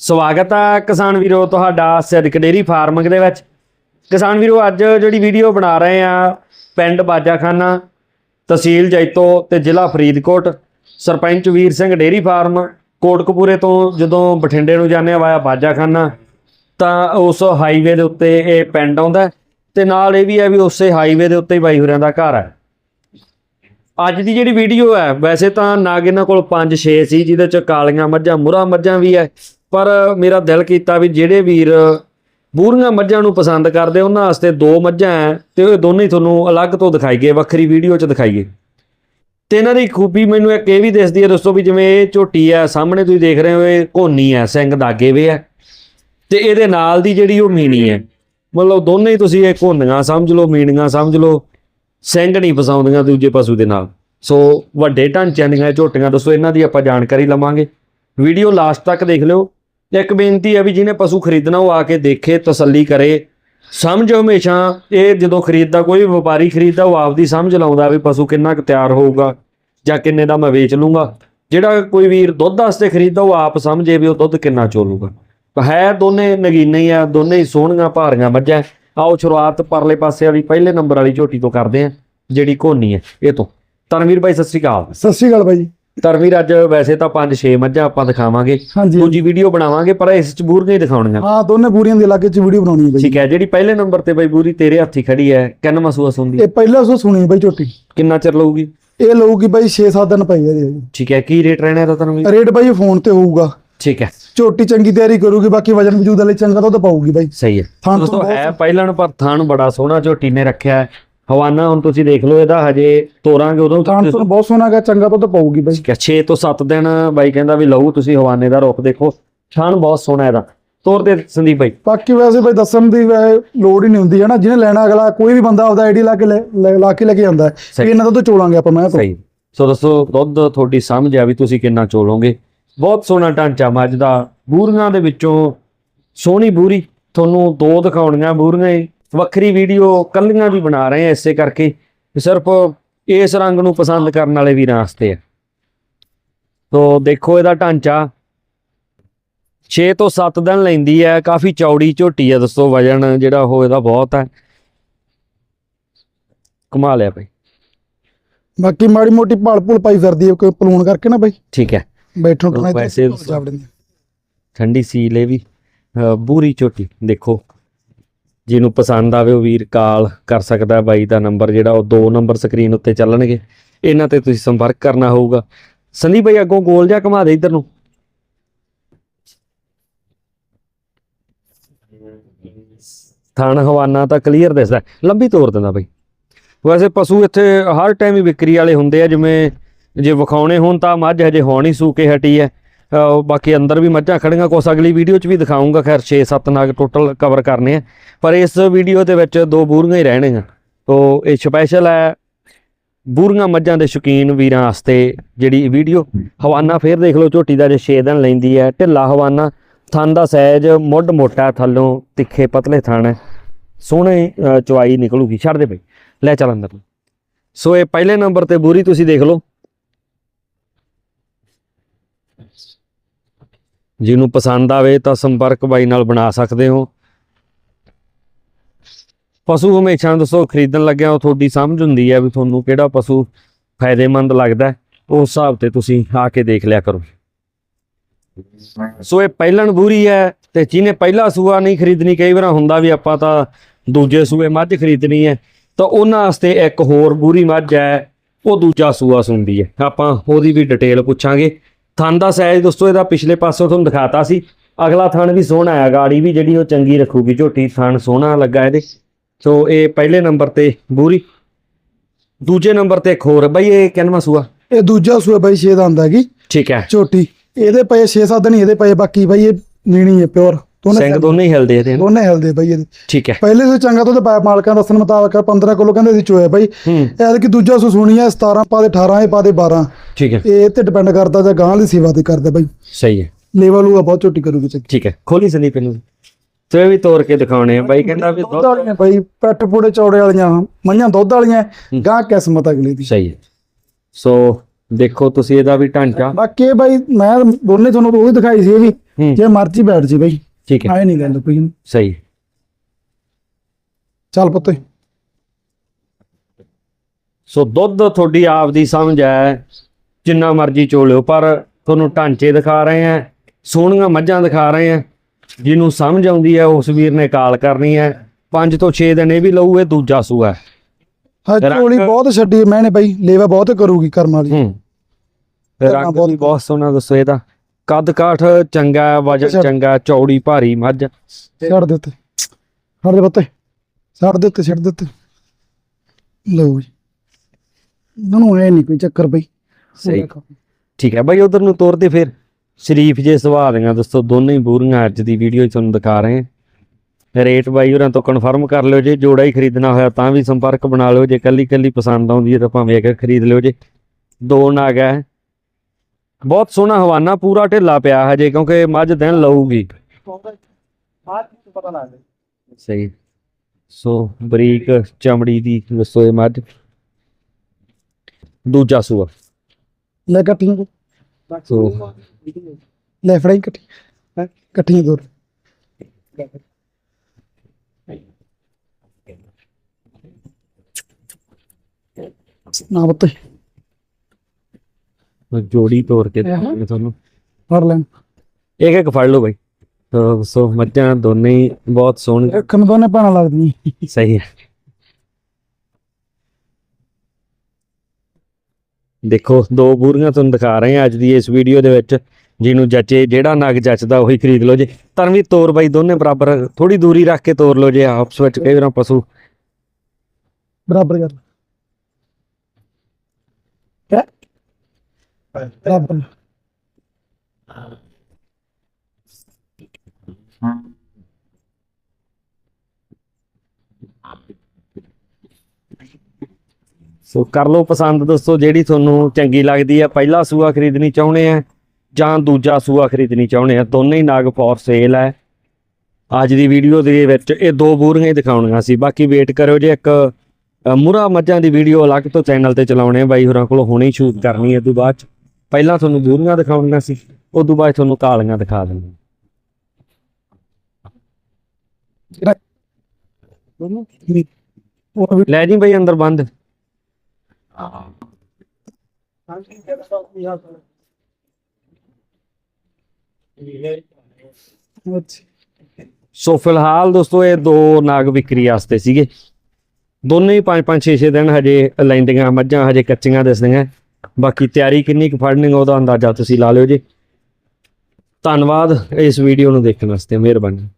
ਸਵਾਗਤ ਹੈ ਕਿਸਾਨ ਵੀਰੋ ਤੁਹਾਡਾ ਸਿੱਧਕ ਡੇਰੀ ਫਾਰਮਿੰਗ ਦੇ ਵਿੱਚ। ਕਿਸਾਨ ਵੀਰੋ, ਅੱਜ ਜਿਹੜੀ ਵੀਡੀਓ ਬਣਾ ਰਹੇ ਆ, ਪਿੰਡ ਬਾਜਾਖਾਨਾ, ਤਹਿਸੀਲ ਜੈਤੋ ਤੇ ਜ਼ਿਲ੍ਹਾ ਫਰੀਦਕੋਟ, ਸਰਪੰਚ ਵੀਰ ਸਿੰਘ ਡੇਰੀ ਫਾਰਮ, ਕੋਟਕਪੂਰੇ ਤੋਂ ਜਦੋਂ ਬਠਿੰਡੇ ਨੂੰ ਜਾਂਦੇ ਆ ਵਾਇਆ ਬਾਜਾਖਾਨਾ, ਤਾਂ ਉਸ ਹਾਈਵੇ ਦੇ ਉੱਤੇ ਇਹ ਪਿੰਡ ਆਉਂਦਾ ਹੈ ਤੇ ਨਾਲ ਇਹ ਵੀ ਹੈ ਵੀ ਉਸੇ ਹਾਈਵੇ ਦੇ ਉੱਤੇ ਹੀ ਬਾਈ ਹੋਰਿਆਂ ਦਾ ਘਰ ਹੈ। ਅੱਜ ਦੀ ਜਿਹੜੀ ਵੀਡੀਓ ਹੈ, ਵੈਸੇ ਤਾਂ ਨਾਗ ਇਹਨਾਂ ਕੋਲ 5-6 ਸੀ, ਜਿਹਦੇ ਚ ਕਾਲੀਆਂ ਮੱਝਾਂ, ਮੁਰਾ ਮੱਝਾਂ ਵੀ ਹੈ। ਪਰ ਮੇਰਾ ਦਿਲ ਕੀਤਾ ਵੀ ਜਿਹੜੇ ਵੀਰ ਬੂਰੀਆਂ ਮੱਝਾਂ ਨੂੰ ਪਸੰਦ ਕਰਦੇ, ਉਹਨਾਂ ਵਾਸਤੇ ਦੋ ਮੱਝਾਂ ਹੈ ਤੇ ਉਹ ਦੋਨੇ ਹੀ ਤੁਹਾਨੂੰ ਅਲੱਗ ਤੋਂ ਦਿਖਾਈਏ, ਵੱਖਰੀ ਵੀਡੀਓ 'ਚ ਦਿਖਾਈਏ। ਤੇ ਇਹਨਾਂ ਦੀ ਖੂਬੀ ਮੈਨੂੰ ਇੱਕ ਇਹ ਵੀ ਦਿਸਦੀ ਹੈ ਦੋਸਤੋ ਵੀ ਜਿਵੇਂ ਇਹ ਝੋਟੀ ਹੈ, ਸਾਹਮਣੇ ਤੁਸੀਂ ਦੇਖ ਰਹੇ ਹੋ ਇਹ ਕੋਨੀ ਹੈ, ਸਿੰਘ ਦਾਗੇ ਵੇ ਹੈ। ਤੇ ਇਹਦੇ ਨਾਲ ਦੀ ਜਿਹੜੀ ਉਹ ਮੀਣੀ ਹੈ, ਮਤਲਬ ਦੋਨੇ ਹੀ ਤੁਸੀਂ ਇਹ ਕੋਨੀਆਂ ਸਮਝ ਲਓ, ਮੀਣੀਆਂ ਸਮਝ ਲਓ, ਸਿੰਘ ਨਹੀਂ ਫਸਾਉਂਦੀਆਂ ਦੂਜੇ ਪਸ਼ੂ ਦੇ ਨਾਲ। ਸੋ ਵੱਡੇ ਢਾਂਚਿਆਂ ਦੀਆਂ ਝੋਟੀਆਂ ਦੋਸਤੋ ਇਹਨਾਂ ਦੀ ਆਪਾਂ ਜਾਣਕਾਰੀ ਲਵਾਂਗੇ। ਵੀਡੀਓ ਲਾਸਟ ਤੱਕ ਦੇਖ ਲਿਓ। ਇੱਕ ਬੇਨਤੀ ਹੈ ਵੀ ਜਿਹਨੇ ਪਸ਼ੂ ਖਰੀਦਣਾ, ਉਹ ਆ ਕੇ ਦੇਖੇ, ਤਸੱਲੀ ਕਰੇ। ਸਮਝ ਹਮੇਸ਼ਾ ਇਹ ਜਦੋਂ ਖਰੀਦਦਾ, ਕੋਈ ਵੀ ਵਪਾਰੀ ਖਰੀਦਦਾ, ਉਹ ਆਪਦੀ ਸਮਝ ਲਾਉਂਦਾ ਵੀ ਪਸ਼ੂ ਕਿੰਨਾ ਕੁ ਤਿਆਰ ਹੋਊਗਾ ਜਾਂ ਕਿੰਨੇ ਦਾ ਮੈਂ ਵੇਚ ਲੂੰਗਾ। ਜਿਹੜਾ ਕੋਈ ਵੀਰ ਦੁੱਧ ਵਾਸਤੇ ਖਰੀਦਦਾ, ਉਹ ਆਪ ਸਮਝੇ ਵੀ ਉਹ ਦੁੱਧ ਕਿੰਨਾ ਚੋਲੂਗਾ। ਹੈ ਦੋਨੇ ਨਗੀਨੇ ਹੀ ਆ, ਦੋਨੇ ਹੀ ਸੋਹਣੀਆਂ ਭਾਰੀਆਂ ਮੱਝਾਂ। ਆਓ ਸ਼ੁਰੂਆਤ ਪਰਲੇ ਪਾਸੇ ਵਾਲੀ, ਪਹਿਲੇ ਨੰਬਰ ਵਾਲੀ ਝੋਟੀ ਤੋਂ ਕਰਦੇ ਆ ਜਿਹੜੀ ਕੋਨੀ ਹੈ, ਇਹ ਤੋਂ। ਤਰਨਵੀਰ ਭਾਈ ਸਤਿ ਸ਼੍ਰੀ ਅਕਾਲ। ਸਤਿ ਸ਼੍ਰੀ ਅਕਾਲ ਬਾਈ ਜੀ ਤਰਨਵੀਰ ਅੱਜ ਵੈਸੇ ਤਾਂ 5-6 ਮੱਝਾਂ ਆਪਾਂ ਦਿਖਾਵਾਂਗੇ। ਹਾਂਜੀ। ਦੂਜੀ ਵੀਡੀਓ ਬਣਾਵਾਂਗੇ ਪਰ ਇਸ ਚ ਬੂਰੀਆਂ ਹੀ ਦਿਖਾਉਣੀਆਂ। ਹਾਂ ਦੋਨੇ ਬੂਰੀਆਂ ਦੇ ਇਲਾਕੇ 'ਚ ਵੀਡੀਓ ਬਣਾਉਣੀ ਹੈ ਬਾਈ। ਠੀਕ ਹੈ ਜਿਹੜੀ ਪਹਿਲੇ ਨੰਬਰ ਤੇ ਬਈ ਬੂਰੀ ਤੇਰੇ ਹੱਥੀ ਖੜੀ ਹੈ ਕਿੰਨ ਮਸੂਸ ਹੁੰਦੀ? ਇਹ ਪਹਿਲਾਂ ਸੋ ਸੁਣੀ ਬਾਈ ਝੋਟੀ। ਕਿੰਨਾ ਚਿਰ ਲਊਗੀ? ਇਹ ਲਊਗੀ ਬਾਈ 6-7 ਦਿਨ ਪਈ ਇਹਦੇ ਠੀਕ ਹੈ ਕੀ ਰੇਟ ਰਹਿਣਾ ਇਹਦਾ ਤਰਨਵੀਰ ਰੇਟ ਬਾਈ ਫੋਨ ਤੇ ਹੋਊਗਾ। ਠੀਕ ਹੈ। ਝੋਟੀ ਚੰਗੀ ਤਿਆਰੀ ਕਰੂਗੀ ਬਾਕੀ ਵਜਨ ਵਜੂਦ ਵਾਲੇ ਚੰਗਾ ਤਾਂ ਉਹ ਤਾਂ ਪਾਊਗੀ ਬਾਈ। ਸਹੀ ਹੈ। ਦੋਸਤੋ ਤੋਂ ਹੈ ਪਹਿਲਣ ਪਰ ਥਣ ਬੜਾ ਸੋਹਣਾ ਝੋਟੀ ਨੇ ਰੱਖਿਆ ਹੈ। ਹਵਾਨਾ ਹੁਣ ਤੁਸੀਂ ਦੇਖ ਲਓ ਇਹਦਾ ਹਜੇ ਤੋਰਾਂਗੇ ਉਦੋਂ ਤੋਂ ਬਹੁਤ ਸੋਹਣਾ ਗਾ ਚੰਗਾ ਤਾਂ ਪਾਊਗੀ ਬਾਈ। ਠੀਕ ਹੈ 6 ਤੋਂ 7 ਦਿਨ ਬਾਈ ਕਹਿੰਦਾ ਵੀ ਲਊ ਤੁਸੀਂ ਹਵਾਨੇ ਦਾ ਰੁੱਖ ਦੇਖੋ। ਥਣ ਬਹੁਤ ਸੋਹਣਾ ਇਹਦਾ। ਤੋਰ ਦੇ ਸੰਦੀਪ ਬਾਈ। ਬਾਕੀ ਵੈਸੇ ਬਾਈ ਦੱਸਣ ਦੀ ਵੈ- ਲੋੜ ਹੀ ਨਹੀਂ ਹੁੰਦੀ ਹੈ ਨਾ ਜਿਹਨੇ ਲੈਣਾ ਅਗਲਾ ਕੋਈ ਵੀ ਬੰਦਾ ਆਪਦਾ ਆਈਡੀ ਲਾ ਕੇ ਲੈ- ਕੇ ਲੈ ਕੇ ਸਹੀ। ਵੀ ਇਹਨਾਂ ਦਾ ਤਾਂ ਚੋਲਾਂਗੇ ਆਪਾਂ ਮੈਂ ਸਹੀ। ਸੋ ਦੱਸੋ ਦੁੱਧ ਤੁਹਾਡੀ ਸਮਝ ਆ ਵੀ ਤੁਸੀਂ ਕਿੰਨਾ ਚੋਲੋਗੇ? ਬਹੁਤ ਸੋਹਣਾ ਢਾਂਚਾ ਮੱਝ ਦਾ। ਬੂਰੀਆਂ ਦੇ ਵਿੱਚੋਂ ਸੋਹਣੀ ਬੂਰੀ। ਤੁਹਾਨੂੰ ਦੋ ਦਿਖਾਉਣੀਆਂ ਬੂਰੀਆਂ ਹੀ। ਵੱਖਰੀ ਵੀਡੀਓ ਕੱਲੀਆਂ ਵੀ ਬਣਾ ਰਹੇ ਆ ਇਸੇ ਕਰਕੇ ਸਿਰਫ ਇਸ ਰੰਗ ਨੂੰ ਪਸੰਦ ਕਰਨ ਵਾਲੇ ਵੀਰਾਂ ਵਾਸਤੇ ਆ। ਤੋ ਦੇਖੋ ਇਹਦਾ ਢਾਂਚਾ। 6 ਤੋਂ 7 ਦਿਨ ਲੈਂਦੀ ਹੈ ਕਾਫੀ ਚੌੜੀ ਝੋਟੀ ਹੈ ਦੋਸਤੋ ਵਜਨ ਜਿਹੜਾ ਉਹ ਇਹਦਾ ਬਹੁਤ ਹੈ ਕਮਾ ਲਿਆ ਭਾਈ ਬਾਕੀ ਮਾੜੀ ਮੋਟੀ ਭਾਲ ਭੁਲ ਪਾਈ ਫਿਰਦੀ ਹੈ ਕੋਈ ਪਲੂਣ ਕਰਕੇ ਨਾ ਬਾਈ। ਠੀਕ ਹੈ ਬੈਠੋ ਟਣਾ ਵੈਸੇ ਠੰਡੀ ਸੀਲ ਇਹ ਵੀ। ਬੂਰੀ ਝੋਟੀ ਦੇਖੋ। ਜਿਹਨੂੰ ਪਸੰਦ ਆਵੇ ਉਹ ਵੀਰ ਕਾਲ ਕਰ ਸਕਦਾ ਬਾਈ ਦਾ ਨੰਬਰ ਜਿਹੜਾ ਉਹ ਦੋ ਨੰਬਰ ਸਕਰੀਨ ਉੱਤੇ ਚੱਲਣਗੇ। ਇਹਨਾਂ ਤੇ ਤੁਸੀਂ ਸੰਪਰਕ ਕਰਨਾ ਹੋਊਗਾ। ਸੰਦੀਪ ਭਾਈ ਅੱਗੋਂ ਗੋਲ ਜਿਹਾ ਘੁਮਾ ਦੇ ਇੱਧਰ ਨੂੰ। ਥਣ ਹਵਾਨਾ ਤਾਂ ਕਲੀਅਰ ਦਿਸਦਾ ਲੰਬੀ ਤੋਰ ਦਿੰਦਾ ਬਾਈ। ਵੈਸੇ ਪਸ਼ੂ ਇੱਥੇ ਹਰ ਟਾਈਮ ਹੀ ਵਿਕਰੀ ਵਾਲੇ ਹੁੰਦੇ ਆ, ਜਿਵੇਂ ਜੇ ਵਿਖਾਉਣੇ ਹੋਣ ਤਾਂ ਮੱਝ ਹਜੇ ਹੋਣੀ ਹੀ ਸੂ ਕੇ ਹਟੀ ਹੈ। ਬਾਕੀ ਅੰਦਰ ਵੀ ਮੱਝਾਂ ਖੜੀਆਂ ਕੁਛ ਅਗਲੀ ਵੀਡੀਓ 'ਚ ਵੀ ਦਿਖਾਉਂਗਾ। ਖੈਰ 6-7 ਨਾਗ ਟੋਟਲ ਕਵਰ ਕਰਨੇ ਆ। ਪਰ ਇਸ ਵੀਡੀਓ ਦੇ ਵਿੱਚ ਦੋ ਬੂਰੀਆਂ ਹੀ ਰਹਿਣਗੀਆਂ। ਤੋ ਇਹ ਸਪੈਸ਼ਲ ਹੈ ਬੂਰੀਆਂ ਮੱਝਾਂ ਦੇ ਸ਼ੌਕੀਨ ਵੀਰਾਂ ਵਾਸਤੇ ਜਿਹੜੀ ਵੀਡੀਓ। ਹਵਾਨਾ ਫੇਰ ਦੇਖ ਲਓ ਝੋਟੀ ਦਾ ਜੇ 6 ਦਿਨ ਲੈਂਦੀ ਹੈ। ਢਿੱਲਾ ਹਵਾਨਾ ਥਣ ਦਾ ਸਾਈਜ਼ ਮੁੱਢ ਮੋਟਾ ਥੱਲੋਂ ਤਿੱਖੇ ਪਤਲੇ ਥਣ ਹੈ। ਸੋਹਣੇ ਅਹ, ਚਵਾਈ ਨਿਕਲੂਗੀ। ਛੱਡ ਦੇ ਬਈ ਲੈ ਚੱਲ ਅੰਦਰ। ਸੋ ਇਹ ਪਹਿਲੇ ਨੰਬਰ ਤੇ ਬੂਰੀ ਤੁਸੀਂ ਦੇਖ ਲਓ। ਜਿਹਨੂੰ ਪਸੰਦ ਆਵੇ ਤਾਂ ਸੰਪਰਕ ਬਾਈ ਨਾਲ ਬਣਾ ਸਕਦੇ ਹੋ। ਪਸ਼ੂ ਹਮੇਸ਼ਾ ਦੱਸੋ, ਖਰੀਦਣ ਲੱਗਿਆ ਉਹ ਤੁਹਾਡੀ ਸਮਝ ਹੁੰਦੀ ਹੈ ਵੀ ਤੁਹਾਨੂੰ ਕਿਹੜਾ ਪਸ਼ੂ ਫਾਇਦੇਮੰਦ ਲੱਗਦਾ ਉਸ ਹਿਸਾਬ ਤੇ ਤੁਸੀਂ ਆ ਕੇ ਦੇਖ ਲਿਆ ਕਰੋ। ਸੋ ਇਹ ਪਹਿਲਣ ਬੂਰੀ ਹੈ ਤੇ ਜਿਹਨੇ ਪਹਿਲਾ ਸੂਆ ਨਹੀਂ ਖਰੀਦਣੀ, ਕਈ ਵਾਰ ਹੁੰਦਾ ਵੀ ਆਪਾਂ ਤਾਂ ਦੂਜੇ ਸੂਏ ਮੱਝ ਖਰੀਦਣੀ ਹੈ, ਤਾਂ ਉਹਨਾਂ ਵਾਸਤੇ ਇੱਕ ਹੋਰ ਬੂਰੀ ਮੱਝ ਹੈ, ਉਹ ਦੂਜਾ ਸੂਆ ਸੁੰਦੀ ਹੈ। ਆਪਾਂ ਉਹਦੀ ਵੀ ਡਿਟੇਲ ਪੁੱਛਾਂਗੇ। ਥਣ ਦਾ ਸਾਈਜ਼ ਦੋਸਤੋ ਇਹਦਾ ਪਿਛਲੇ ਪਾਸੋਂ ਤੁਹਾਨੂੰ ਦਿਖਾਤਾ ਸੀ। ਅਗਲਾ ਥਣ ਵੀ ਸੋਹਣਾ ਹੈ ਗਾੜੀ ਵੀ ਜਿਹੜੀ ਉਹ ਚੰਗੀ ਰੱਖੂਗੀ ਝੋਟੀ ਥਣ ਸੋਹਣਾ ਲੱਗਾ ਇਹਦੇ। ਸੋ ਇਹ ਪਹਿਲੇ ਨੰਬਰ ਤੇ ਬੂਰੀ। ਦੂਜੇ ਨੰਬਰ ਤੇ ਇੱਕ ਹੋਰ ਬਈ ਇਹ ਕਿੰਨਵਾਂ ਸੂਆ? ਇਹ ਦੂਜਾ ਸੂਆ ਬਾਈ 6 ਦਾ ਆਂਦਾ ਹੈਗੀ। ਠੀਕ ਹੈ। ਝੋਟੀ ਇਹਦੇ ਪਏ 6-7 ਦਿਨ ਇਹਦੇ ਪਏ ਬਾਕੀ ਬਾਈ ਇਹ ਨੀਣੀ ਹੈ ਪਿਓਰ ਦੋਨੇ ਸਿੰਘ ਦੋਨੇ ਹੀ ਹਿਲਦੇ ਇਹਦੇ। ਦੋਨੇ ਹਿਲਦੇ ਬਾਈ ਇਹਦੇ। ਠੀਕ ਹੈ। ਪਹਿਲੇ ਤੋਂ ਚੰਗਾ ਤੋਂ ਤੇ ਪਾ- ਮਾਲਕਾਂ ਦੱਸਣ ਮੁਤਾਬਕ 15 ਕਿਲੋ ਕਹਿੰਦੇ ਸੀ ਚੋਇਆ ਬਾਈ। ਹੂੰ। ਐਦ ਕਿ ਦੂਜਾ ਸੂ ਸੁਣੀ ਹੈ 17 ਪਾ ਦੇ 18 ਇਹ ਪਾ ਦੇ 12 ਠੀਕ ਹੈ। ਇਹ ਤੇ ਡਿਪੈਂਡ ਕਰਦਾ ਜਾਂ ਗਾਂ ਦੀ ਸੇਵਾ ਤੇ ਕਰਦਾ ਬਾਈ। ਸਹੀ ਹੈ। ਲੈਵਲ ਉਹ ਬਹੁਤ ਝੋਟੀ ਕਰੂਗੀ ਚੱਕ। ਠੀਕ ਹੈ। ਖੋਲੀ ਸੰਦੀਪ ਨੂੰ ਤੇ ਇਹ ਵੀ ਤੋੜ ਕੇ ਦਿਖਾਉਣੇ ਆ ਬਾਈ ਕਹਿੰਦਾ ਵੀ ਦੁੱਧ ਦੁੱਧ ਵਾਲੀਆਂ ਬਾਈ ਪੈਟ ਪੂੜੇ ਚੌੜੇ ਵਾਲੀਆਂ ਮਈਆਂ ਦੁੱਧ ਵਾਲੀਆਂ ਗਾਂ ਕਿਸਮਤ ਅਗਲੀ ਦੀ। ਸਹੀ ਹੈ। ਸੋ ਦੇਖੋ ਤੁਸੀਂ ਇਹਦਾ ਵੀ ਢਾਂਚਾ। ਬਾਕੀ ਇਹ ਬਾਈ ਮੈਂ ਦੋਨੇ ਤੁਹਾਨੂੰ ਉਹ ਵੀ ਦਿਖਾਈ ਸੀ ਇਹ ਵੀ। ਹੂੰ। ਜੇ ਮਰਜ਼ੀ ਬੈਠ ਜੀ ਬਈ। ਠੀਕ ਹੈ। ਆਏ ਨਹੀਂ ਗੱਲ ਕੋਈ। ਸਹੀ। ਚੱਲ ਪੁੱਤੇ। ਸੋ ਦੁੱਧ ਤੁਹਾਡੀ ਆਪ ਦੀ ਸਮਝ ਹੈ ਜਿੰਨਾ ਮਰਜ਼ੀ ਚੋਲਿਓ ਪਰ ਤੁਹਾਨੂੰ ਢਾਂਚੇ ਦਿਖਾ ਰਹੇ ਆ ਸੋਹਣੀਆਂ ਮੱਝਾਂ ਦਿਖਾ ਰਹੇ ਆ ਜਿਹਨੂੰ ਸਮਝ ਆਉਂਦੀ ਹੈ ਉਸ ਵੀਰ ਨੇ ਕਾਲ ਕਰਨੀ ਹੈ। 5 ਤੋਂ 6 ਦਿਨ ਇਹ ਵੀ ਲਊ ਇਹ ਦੂਜਾ ਸੂਆ ਹੈ। ਝੋਲੀ ਬਹੁਤ ਛੱਡੀ ਮੈਨੇ ਬਈ ਲੇਵਾ ਬਹੁਤ ਕਰੂਗੀ ਕਰਮ ਵਾਲੀ। ਹੂੰ। ਰੰਗ ਬਹੁਤ ਸੋਹਣਾ ਦੱਸੋ ਇਹਦਾ। ਕੱਦ ਕਾਠ ਚੰਗਾ ਵਜਨ। ਚੰਗਾ ਚੌੜੀ ਭਾਰੀ ਮੱਝ। ਛੱਡ ਦੇ ਉੱਤੇ। ਛੱਡ ਦੇ ਪੁੱਤੇ। ਛੱਡ ਦੇ ਉੱਤੇ ਛੱਡ ਦੇ ਉੱਤੇ। ਲਓ ਜੀ। ਨੂੰ ਐ ਨਹੀਂ ਕੋਈ ਚੱਕਰ ਬਈ। ਸਹੀ। ਠੀਕ ਹੈ ਬਾਈ ਉਧਰ ਨੂੰ ਤੋਰਦੇ ਫਿਰ। ਸ਼ਰੀਫ ਜੇ ਸੁਭਾਅ ਦੀਆਂ ਦੋਸਤੋ ਦੋਨੇ ਹੀ ਬੂਰੀਆਂ ਅੱਜ ਦੀ ਵੀਡੀਓ ਤੁਹਾਨੂੰ ਦਿਖਾ ਰਹੇ ਹਾਂ। ਰੇਟ ਬਾਈ ਹੋਰਾਂ ਤੋਂ ਕਨਫਰਮ ਕਰ ਲਿਓ ਜੇ ਜੋੜਾ ਹੀ ਖਰੀਦਣਾ ਹੋਇਆ ਤਾਂ ਵੀ ਸੰਪਰਕ ਬਣਾ ਲਿਓ ਜੇ ਕੱਲੀ ਕੱਲੀ ਪਸੰਦ ਆਉਂਦੀ ਹੈ ਤਾਂ ਭਾਵੇਂ ਇੱਕ ਖਰੀਦ ਲਿਓ ਜੇ। ਦੋ ਨਾਗ ਹੈ। ਬਹੁਤ ਸੋਹਣਾ ਹਵਾਨਾ ਪੂਰਾ ਢਿੱਲਾ ਪਿਆ ਹਜੇ ਕਿਉਂਕਿ ਮੱਝ ਦਿਨ ਲਊਗੀ। ਪਤਾ ਲੱਗ ਸਹੀ। ਸੋ ਬਰੀਕ ਚਮੜੀ ਦੀ ਦੱਸੋ ਇਹ ਮੱਝ। ਦੂਜਾ ਸੂਆ। ਲੈ ਕੱਟੀਆਂ ਸੋ। ਲੈ ਫੜਾਈ ਕੱਟੀ। ਹੈਂ? ਕੱਟੀਆਂ ਦੋ ਨਾ ਪੁੱਤੇ। ਜੋੜੀ ਤੋੜ ਕੇ ਦਿਖਾਵਾਂਗੇ ਤੁਹਾਨੂੰ। ਫੜ ਲੈਣ ਇੱਕ ਇੱਕ ਫੜ ਲਓ ਬਾਈ। ਸੋ ਸੋ ਮੱਝਾਂ ਦੋਨੇ ਹੀ ਬਹੁਤ ਸੋਹਣੀਆਂ ਅੱਖ ਨੂੰ ਦੋਨੇ ਪਾਣਾ ਲੱਗਦੀਆਂ। ਸਹੀ ਹੈ। ਦੇਖੋ ਦੋ ਬੂਰੀਆਂ ਤੁਹਾਨੂੰ ਦਿਖਾ ਰਹੇ ਹਾਂ ਅੱਜ ਦੀ ਇਸ ਵੀਡੀਓ ਦੇ ਵਿੱਚ। ਜਿਹਨੂੰ ਜੱਚੇ ਜਿਹੜਾ ਨਗ ਜੱਚਦਾ ਉਹੀ ਖਰੀਦ ਲਓ ਜੇ। ਤਾਂ ਵੀ ਤੋਰ ਬਾਈ ਦੋਨੇ ਬਰਾਬਰ। ਥੋੜੀ ਦੂਰੀ ਰੱਖ ਕੇ ਤੋਰ ਲਓ ਜੇ ਆਪਸ ਵਿੱਚ ਕਈ ਵਾਰ ਪਸ਼ੂ। ਬਰਾਬਰ ਕਰ। ਕਿਆ ਬਰਾਬਰ ਸੋ ਕਰ ਲਓ ਪਸੰਦ ਦੋਸਤੋ ਜਿਹੜੀ ਤੁਹਾਨੂੰ ਚੰਗੀ ਲੱਗਦੀ ਹੈ ਪਹਿਲਾ ਸੂਆ ਖਰੀਦਣੀ ਚਾਹੁੰਦੇ ਆ ਜਾਂ ਦੂਜਾ ਸੂਆ ਖਰੀਦਣੀ ਚਾਹੁੰਦੇ ਆ ਦੋਨੇ ਹੀ ਨਾਗ ਫੋਰ ਸੇਲ ਹੈ। ਅੱਜ ਦੀ ਵੀਡੀਓ ਦੇ ਵਿੱਚ ਇਹ ਦੋ ਬੂਰੀਆਂ ਹੀ ਦਿਖਾਉਣੀਆਂ ਸੀ। ਬਾਕੀ ਵੇਟ ਕਰਿਓ ਜੇ ਇੱਕ ਅ, ਮੁਰਾ ਮੱਝਾਂ ਦੀ ਵੀਡੀਓ ਅਲੱਗ ਤੋਂ ਚੈਨਲ ਤੇ ਚਲਾਉਣੇ ਆ ਬਾਈ ਹੋਰਾਂ ਕੋਲ ਹੁਣੇ ਸ਼ੂਟ ਕਰਨੀ ਹੈ ਤੋਂ ਬਾਅਦ 'ਚ। ਪਹਿਲਾਂ ਤੁਹਾਨੂੰ ਬੂਰੀਆਂ ਦਿਖਾਉਣੀਆਂ ਸੀ ਉਸ ਤੋਂ ਬਾਅਦ ਤੁਹਾਨੂੰ ਕਾਲੀਆਂ ਦਿਖਾ ਦਿੰਦੇ ਲੈ ਜੀ ਬਈ ਅੰਦਰ ਬੰਦ। ਸੋ ਫਿਲਹਾਲ ਦੋਸਤੋ, ਇਹ ਦੋ ਨਾਗ ਵਿਕਰੀ ਵਾਸਤੇ ਸੀਗੇ। ਦੋਨੇ ਹੀ 5-5 6-6 ਦਿਨ ਹਜੇ ਲੈਂਦੀਆਂ, ਮੱਝਾਂ ਹਜੇ ਕੱਚੀਆਂ ਦਿਸਦੀਆਂ। ਬਾਕੀ ਤਿਆਰੀ ਕਿੰਨੀ ਕੁ ਫੜਨੀ, ਉਹਦਾ ਅੰਦਾਜ਼ਾ ਤੁਸੀਂ ਲਾ ਲਿਓ ਜੀ। ਧੰਨਵਾਦ ਇਸ ਵੀਡੀਓ ਨੂੰ ਦੇਖਣ ਵਾਸਤੇ, ਮਿਹਰਬਾਨੀ।